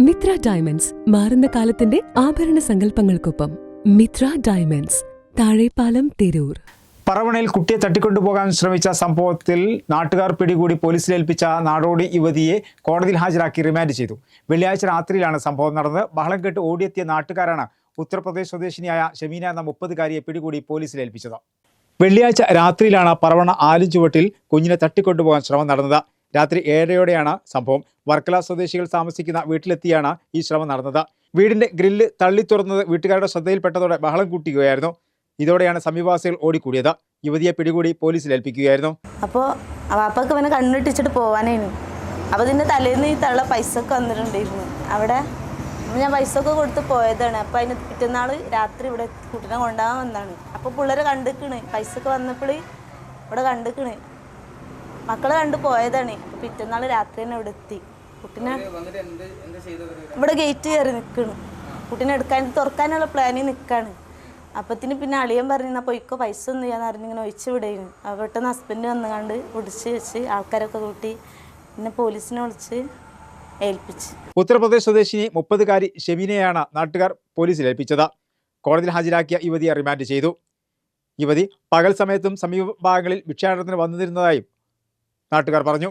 Mitra diamonds മാറുന്ന കാലത്തിന്റെ ആഭരണ സങ്കല്പങ്ങൾക്കൊപ്പം മിത്ര ഡയമണ്ട്സ് താഴെപ്പാലം തിരൂർ. പറവണയിൽ കുട്ടിയെ തട്ടിക്കൊണ്ടുപോകാൻ ശ്രമിച്ച സംഭവത്തിൽ നാട്ടുകാർ പിടികൂടി പോലീസിലേൽപ്പിച്ച നാടോടി യുവതിയെ കോടതിയിൽ ഹാജരാക്കി റിമാൻഡ് ചെയ്തു. വെള്ളിയാഴ്ച രാത്രിയിലാണ് സംഭവം നടന്നത്. ബഹളം കെട്ട് ഓടിയെത്തിയ നാട്ടുകാരാണ് ഉത്തർപ്രദേശ് സ്വദേശിനിയായ ഷമീന എന്ന മുപ്പതുകാരിയെ പിടികൂടി പോലീസിലേൽപ്പിച്ചത് വെള്ളിയാഴ്ച രാത്രിയിലാണ് പറവണ ആലുംചുവട്ടിൽ കുഞ്ഞിനെ തട്ടിക്കൊണ്ടുപോകാൻ ശ്രമം നടന്നത്. രാത്രി ഏഴരയോടെയാണ് സംഭവം. വർക്കല സ്വദേശികൾ താമസിക്കുന്ന വീട്ടിലെത്തിയാണ് ഈ ശ്രമം നടന്നത്. വീടിന്റെ ഗ്രില്ല് തള്ളി തുറന്നത് വീട്ടുകാരുടെ ശ്രദ്ധയിൽപ്പെട്ടതോടെ ബഹളം കൂട്ടുകയായിരുന്നു. ഇതോടെയാണ് സമീപവാസികൾ ഓടിക്കൂടിയത്. യുവതിയെ പിടികൂടി പോലീസിൽ ഏൽപ്പിക്കുകയായിരുന്നു. അപ്പോൾ വാപ്പക്ക് ഇവനെ കണ്ണിട്ടിച്ചിട്ട് പോവാനായിരുന്നു അപ്പോൾ ഇതിന്റെ തലേന്ന് ഈ തള്ള പൈസ വന്നിട്ടുണ്ടായിരുന്നു. അവിടെ ഞാൻ പൈസ ഒക്കെ കൊടുത്ത് പോയതാണ്. അപ്പോൾ അതിന് പിറ്റന്നാൾ രാത്രി ഇവിടെ കുട്ടീനെ കൊണ്ടുപോകാൻ വന്നാണ് അപ്പോൾ പിള്ളേരെ കണ്ടിക്കണ് പൈസ ഒക്കെ വന്നപ്പോൾ ഇവിടെ കണ്ടിക്കണ് മക്കളെ കണ്ടു പോയതാണ്. അപ്പോൾ പിറ്റന്നാൾ രാത്രി തന്നെ ഇവിടെ എത്തി. കുട്ടിനെ ഇവിടെ ഗേറ്റ് കയറി നിൽക്കണു കുട്ടീനെ എടുക്കാൻ തുറക്കാനുള്ള പ്ലാനിൽ നിൽക്കാണ് അപ്പത്തിന് പിന്നെ അളിയൻ പറഞ്ഞു പൊയ്ക്കോ പൈസ ഒന്നും ചെയ്യാന്ന് പറഞ്ഞ് ഇങ്ങനെ വിടേനു. വിടുകയും അപ്പോൾ പെട്ടെന്ന് ഹസ്ബൻഡ് വന്ന് കണ്ട് പിടിച്ച് വെച്ച് ആൾക്കാരൊക്കെ കൂട്ടി പിന്നെ പോലീസിനെ വിളിച്ച് ഏൽപ്പിച്ചു. ഉത്തർപ്രദേശ് സ്വദേശിനി മുപ്പതുകാരി ഷെമീനയാണ് നാട്ടുകാർ പോലീസിൽ ഏൽപ്പിച്ചത്. കോടതിയിൽ ഹാജരാക്കിയ യുവതിയെ റിമാൻഡ് ചെയ്തു. യുവതി പകൽ സമയത്തും സമീപ ഭാഗങ്ങളിൽ ഭിക്ഷാടനത്തിന് വന്നിരുന്നതായും നാട്ടുകാർ പറഞ്ഞു.